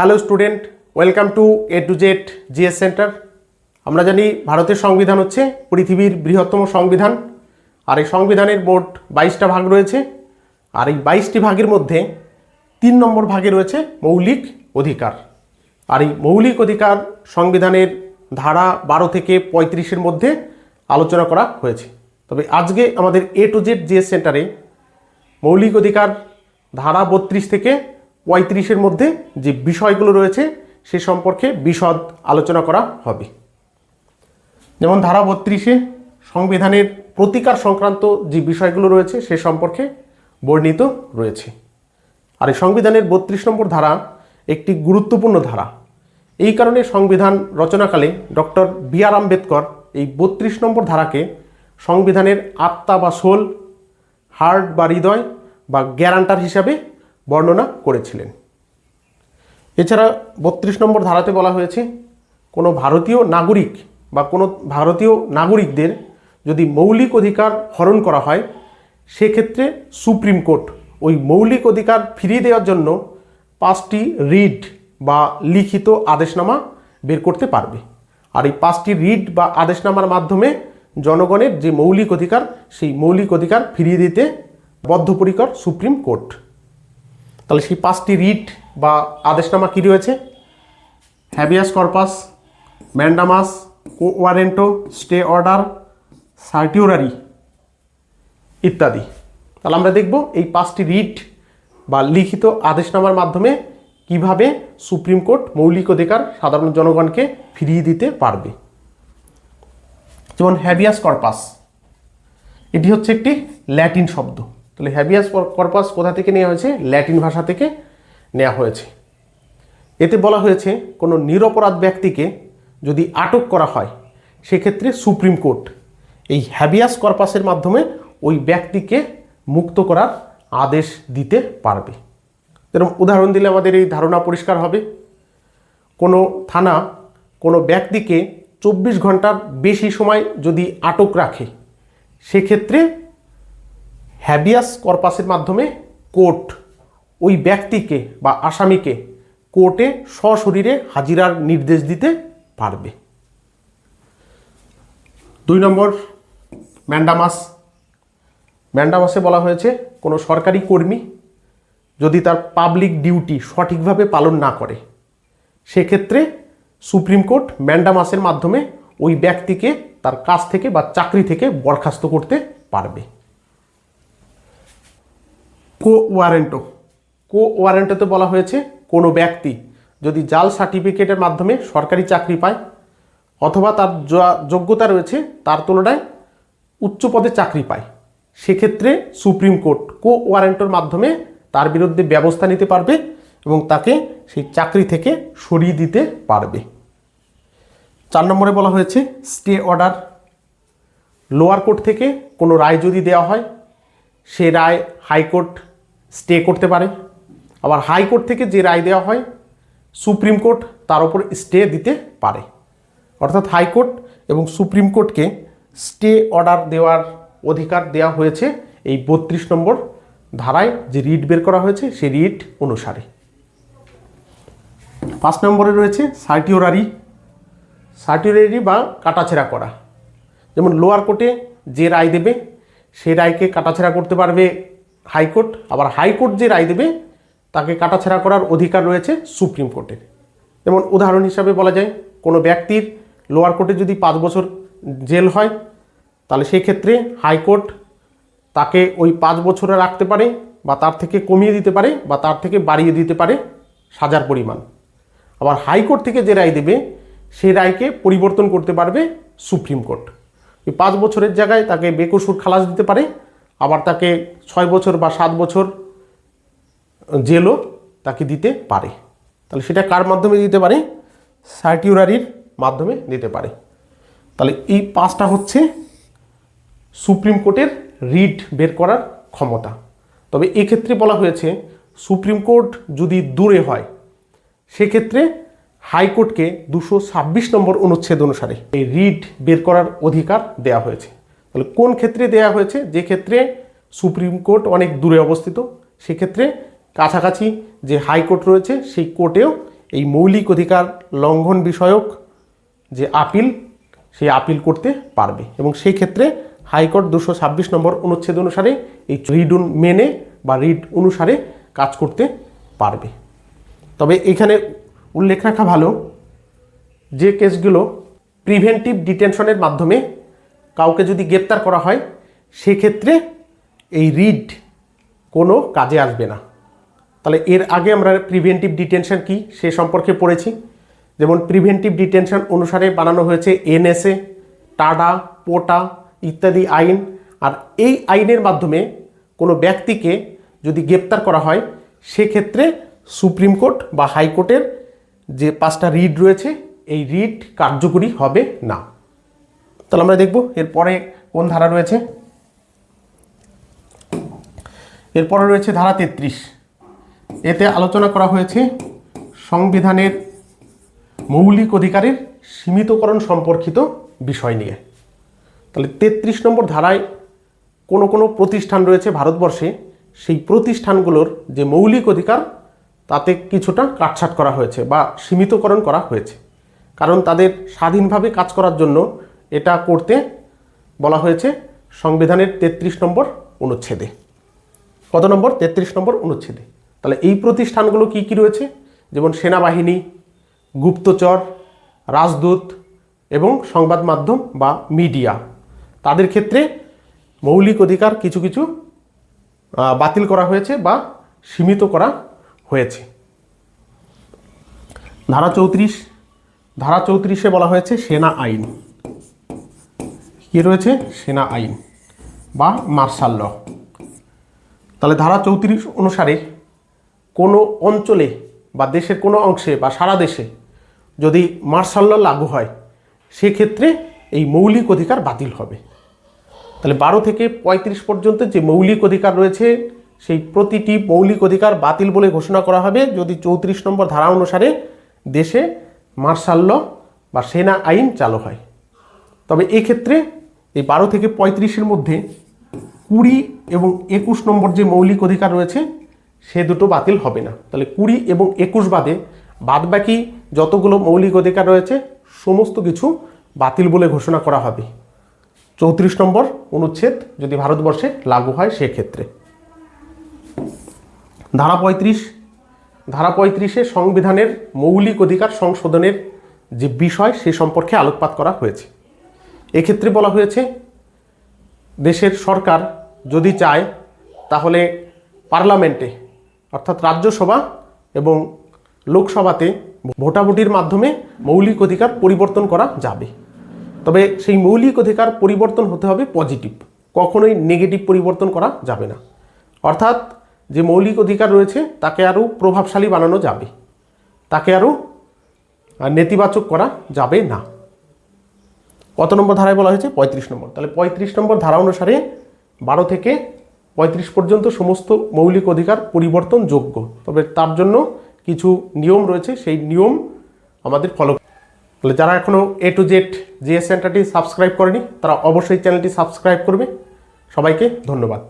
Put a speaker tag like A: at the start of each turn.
A: Hello student welcome to A to Z GS centre আমরা জানি ভারতের সংবিধান হচ্ছে পৃথিবীর বৃহত্তম সংবিধান। আর এই সংবিধানের মোট বাইশটা ভাগ রয়েছে। আর এই বাইশটি ভাগের মধ্যে তিন নম্বর ভাগে রয়েছে মৌলিক অধিকার। আর এই মৌলিক অধিকার সংবিধানের ধারা বারো থেকে পঁয়ত্রিশের মধ্যে আলোচনা করা হয়েছে। তবে আজকে আমাদের এ টু জেড জিএস সেন্টারে মৌলিক অধিকার ধারা বত্রিশ থেকে পঁয়ত্রিশের মধ্যে যে বিষয়গুলো রয়েছে সে সম্পর্কে বিশদ আলোচনা করা হবে। যেমন ধারা বত্রিশে সংবিধানের প্রতিকার সংক্রান্ত যে বিষয়গুলো রয়েছে সে সম্পর্কে বর্ণিত রয়েছে। আর এই সংবিধানের বত্রিশ নম্বর ধারা একটি গুরুত্বপূর্ণ ধারা। এই কারণে সংবিধান রচনাকালে ডক্টর বি আর আম্বেদকর এই বত্রিশ নম্বর ধারাকে সংবিধানের আত্মা বা সোল, হার্ট বা হৃদয় বা গ্যারান্টার হিসাবে বর্ণনা করেছিলেন। এছাড়া বত্রিশ নম্বর ধারাতে বলা হয়েছে, কোনো ভারতীয় নাগরিক বা কোনো ভারতীয় নাগরিকদের যদি মৌলিক অধিকার হরণ করা হয়, সেক্ষেত্রে সুপ্রিম কোর্ট ওই মৌলিক অধিকার ফিরিয়ে দেওয়ার জন্য পাঁচটি রিড বা লিখিত আদেশনামা বের করতে পারবে। আর এই পাঁচটি রিড বা আদেশনামার মাধ্যমে জনগণের যে মৌলিক অধিকার, সেই মৌলিক অধিকার ফিরিয়ে দিতে বদ্ধপরিকর সুপ্রিম কোর্ট। তাহলে সেই পাঁচটি রিট বা আদেশনামা কী রয়েছে? Habeas corpus mandamus quo warranto stay order certiorari ইত্যাদি। তাহলে আমরা দেখব এই পাঁচটি রিট বা লিখিত আদেশনামার মাধ্যমে কীভাবে সুপ্রিম কোর্ট মৌলিক অধিকার সাধারণ জনগণকে ফিরিয়ে দিতে পারবে। যেমন হ্যাবিয়াস কর্পাস এটি হচ্ছে একটি ল্যাটিন শব্দ। তাহলে হ্যাবিয়াস কর্পাস কোথা থেকে নেওয়া হয়েছে? ল্যাটিন ভাষা থেকে নেওয়া হয়েছে। এতে বলা হয়েছে, কোনো নিরপরাধ ব্যক্তিকে যদি আটক করা হয়, সেক্ষেত্রে সুপ্রিম কোর্ট এই হ্যাবিয়াস কর্পাসের মাধ্যমে ওই ব্যক্তিকে মুক্ত করার আদেশ দিতে পারবে। এরকম উদাহরণ দিলে আমাদের এই ধারণা পরিষ্কার হবে। কোনো থানা, কোনো ব্যক্তিকে চব্বিশ ঘণ্টার বেশি সময় যদি আটক রাখে, সেক্ষেত্রে হ্যাবিয়াস কর্পাসের মাধ্যমে কোর্ট ওই ব্যক্তিকে বা আসামিকে কোর্টে সশরীরে হাজিরার নির্দেশ দিতে পারবে। দুই নম্বর, ম্যান্ডামাস। ম্যান্ডামাসে বলা হয়েছে, কোনো সরকারি কর্মী যদি তার পাবলিক ডিউটি সঠিকভাবে পালন না করে, সেক্ষেত্রে সুপ্রিম কোর্ট ম্যান্ডামাসের মাধ্যমে ওই ব্যক্তিকে তার কাজ থেকে বা চাকরি থেকে বরখাস্ত করতে পারবে। কো ওয়ারেন্টো কো ওয়ারেন্টোতে বলা হয়েছে কোনো ব্যক্তি যদি জাল সার্টিফিকেটের মাধ্যমে সরকারি চাকরি পায় অথবা তার যোগ্যতা রয়েছে তার তুলনায় উচ্চ পদে চাকরি পায়, সেক্ষেত্রে সুপ্রিম কোর্ট কো ওয়ারেন্টোর মাধ্যমে তার বিরুদ্ধে ব্যবস্থা নিতে পারবে এবং তাকে সেই চাকরি থেকে সরিয়ে দিতে পারবে। চার নম্বরে বলা হয়েছে স্টে অর্ডার। লোয়ার কোর্ট থেকে কোনো রায় যদি দেওয়া হয়, সে রায় হাইকোর্ট স্টে করতে পারে। আবার হাইকোর্ট থেকে যে রায় দেওয়া হয়, সুপ্রিম কোর্ট তার উপর স্টে দিতে পারে। অর্থাৎ হাইকোর্ট এবং সুপ্রিম কোর্টকে স্টে অর্ডার দেওয়ার অধিকার দেওয়া হয়েছে এই বত্রিশ নম্বর ধারায়। যে রিট বের করা হয়েছে সেই রিট অনুসারে। পাঁচ নম্বরে রয়েছে সার্টিওরারি। সার্টিওরারি বা কাটাছেড়া করা। যেমন লোয়ার কোর্টে যে রায় দেবে সেই রায়কে কাটাছেড়া করতে পারবে হাইকোর্ট, আবার হাইকোর্ট যে রায় দেবে, তাকে কাটাছেড়া করার অধিকার রয়েছে সুপ্রিম কোর্টের যেমন উদাহরণ হিসাবে বলা যায়, কোনো ব্যক্তির লোয়ার কোর্টে যদি পাঁচ বছর জেল হয়, তাহলে সেই ক্ষেত্রে হাইকোর্ট তাকে ওই পাঁচ বছরে রাখতে পারে, বা তার থেকে কমিয়ে দিতে পারে, বা তার থেকে বাড়িয়ে দিতে পারে সাজার পরিমাণ। আবার হাইকোর্ট থেকে যে রায় দেবে, সেই রায়কে পরিবর্তন করতে পারবে সুপ্রিম কোর্ট। ওই পাঁচ বছরের জায়গায় তাকে বেকসুর খালাস দিতে পারে আবার তাকে ছয় বছর বা সাত বছর জেলও তাকে দিতে পারে। তাহলে সেটা কার মাধ্যমে দিতে পারে? সার্টিউরারির মাধ্যমে দিতে পারে। তাহলে এই পাঁচটা হচ্ছে সুপ্রিম কোর্টের রিট বের করার ক্ষমতা। তবে এক্ষেত্রে বলা হয়েছে, সুপ্রিম কোর্ট যদি দূরে হয়, সেক্ষেত্রে হাইকোর্টকে দুশো ছাব্বিশ নম্বর অনুচ্ছেদ অনুসারে এই রিট বের করার অধিকার দেওয়া হয়েছে। তাহলে কোন ক্ষেত্রে দেওয়া হয়েছে? যে ক্ষেত্রে সুপ্রিম কোর্ট অনেক দূরে অবস্থিত, সেক্ষেত্রে কাছাকাছি যে হাইকোর্ট রয়েছে, সেই কোর্টেও এই মৌলিক অধিকার লঙ্ঘন বিষয়ক যে আপিল, সেই আপিল করতে পারবে। এবং সেই ক্ষেত্রে হাইকোর্ট দুশো ছাব্বিশ নম্বর অনুচ্ছেদ অনুসারে এই রিড মেনে বা রিড অনুসারে কাজ করতে পারবে। তবে এখানে উল্লেখ রাখা ভালো যে কেসগুলো প্রিভেন্টিভ ডিটেনশনের মাধ্যমে কাউকে যদি গ্রেপ্তার করা হয়, সেক্ষেত্রে এই রিড কোনো কাজে আসবে না। তাহলে এর আগে আমরা প্রিভেন্টিভ ডিটেনশন কি, সে সম্পর্কে পড়েছি। যেমন প্রিভেন্টিভ ডিটেনশন অনুসারে বানানো হয়েছে এনএসএ, টাডা, পোটা ইত্যাদি আইন। আর এই আইনের মাধ্যমে কোনো ব্যক্তিকে যদি গ্রেপ্তার করা হয়, সেক্ষেত্রে সুপ্রিম কোর্ট বা হাইকোর্টের যে পাঁচটা রিড রয়েছে, এই রিড কার্যকরী হবে না। তাহলে আমরা দেখব এরপরে কোন ধারা রয়েছে। এরপরে রয়েছে ধারা তেত্রিশ। এতে আলোচনা করা হয়েছে সংবিধানের মৌলিক অধিকারের সীমিতকরণ সম্পর্কিত বিষয় নিয়ে। তাহলে তেত্রিশ নম্বর ধারায় কোনো কোনো প্রতিষ্ঠান রয়েছে ভারতবর্ষে, সেই প্রতিষ্ঠানগুলোর যে মৌলিক অধিকার, তাতে কিছুটা কাটছাট করা হয়েছে বা সীমিতকরণ করা হয়েছে। কারণ তাদের স্বাধীনভাবে কাজ করার জন্য এটা করতে বলা হয়েছে সংবিধানের তেত্রিশ নম্বর অনুচ্ছেদে। কত নম্বর? তেত্রিশ নম্বর অনুচ্ছেদে। তাহলে এই প্রতিষ্ঠানগুলো কি কি রয়েছে? যেমন সেনাবাহিনী, গুপ্তচর, রাজদূত এবং সংবাদ মাধ্যম বা মিডিয়া। তাদের ক্ষেত্রে মৌলিক অধিকার কিছু কিছু বাতিল করা হয়েছে বা সীমিত করা হয়েছে। ধারা চৌত্রিশ, ধারা চৌত্রিশে বলা হয়েছে সেনা আইন। কি রয়েছে? সেনা আইন বা মার্শাল ল তাহলে ধারা চৌত্রিশ অনুসারে কোনো অঞ্চলে বা দেশের কোনো অংশে বা সারা দেশে যদি মার্শাল ল লাগু হয়, সেক্ষেত্রে এই মৌলিক অধিকার বাতিল হবে। তাহলে বারো থেকে পঁয়ত্রিশ পর্যন্ত যে মৌলিক অধিকার রয়েছে, সেই প্রতিটি মৌলিক অধিকার বাতিল বলে ঘোষণা করা হবে যদি চৌত্রিশ নম্বর ধারা অনুসারে দেশে মার্শাল ল বা সেনা আইন চালু হয়। তবে এক্ষেত্রে এই বারো থেকে পঁয়ত্রিশের মধ্যে কুড়ি এবং একুশ নম্বর যে মৌলিক অধিকার রয়েছে, সে দুটো বাতিল হবে না। তাহলে কুড়ি এবং একুশ বাদে বাদবাকি যতগুলো মৌলিক অধিকার রয়েছে, সমস্ত কিছু বাতিল বলে ঘোষণা করা হবে। চৌত্রিশ নম্বর অনুচ্ছেদ যদি ভারতবর্ষে লাগু হয় সেক্ষেত্রে ধারা পঁয়ত্রিশ, ধারা পঁয়ত্রিশে সংবিধানের মৌলিক অধিকার সংশোধনের যে বিষয়, সে সম্পর্কে আলোকপাত করা হয়েছে। এক্ষেত্রে বলা হয়েছে, দেশের সরকার যদি চায়, তাহলে পার্লামেন্টে, অর্থাৎ রাজ্যসভা এবং লোকসভাতে ভোটাভুটির মাধ্যমে মৌলিক অধিকার পরিবর্তন করা যাবে। তবে সেই মৌলিক অধিকার পরিবর্তন হতে হবে পজিটিভ, কখনোই নেগেটিভ পরিবর্তন করা যাবে না। অর্থাৎ যে মৌলিক অধিকার রয়েছে, তাকে আরও প্রভাবশালী বানানো যাবে। তাকে আরও নেতিবাচক করা যাবে না। কত নম্বর ধারায় বলা হয়েছে? পঁয়ত্রিশ নম্বর। তাহলে পঁয়ত্রিশ নম্বর ধারা অনুসারে বারো থেকে পঁয়ত্রিশ পর্যন্ত সমস্ত মৌলিক অধিকার পরিবর্তন যোগ্য। তবে তার জন্য কিছু নিয়ম রয়েছে, সেই নিয়ম আমাদের ফলো তাহলে যারা এখনও এ টু জেড জিএস সেন্টারটি সাবস্ক্রাইব করেনি, তারা অবশ্যই চ্যানেলটি সাবস্ক্রাইব করবে। সবাইকে ধন্যবাদ।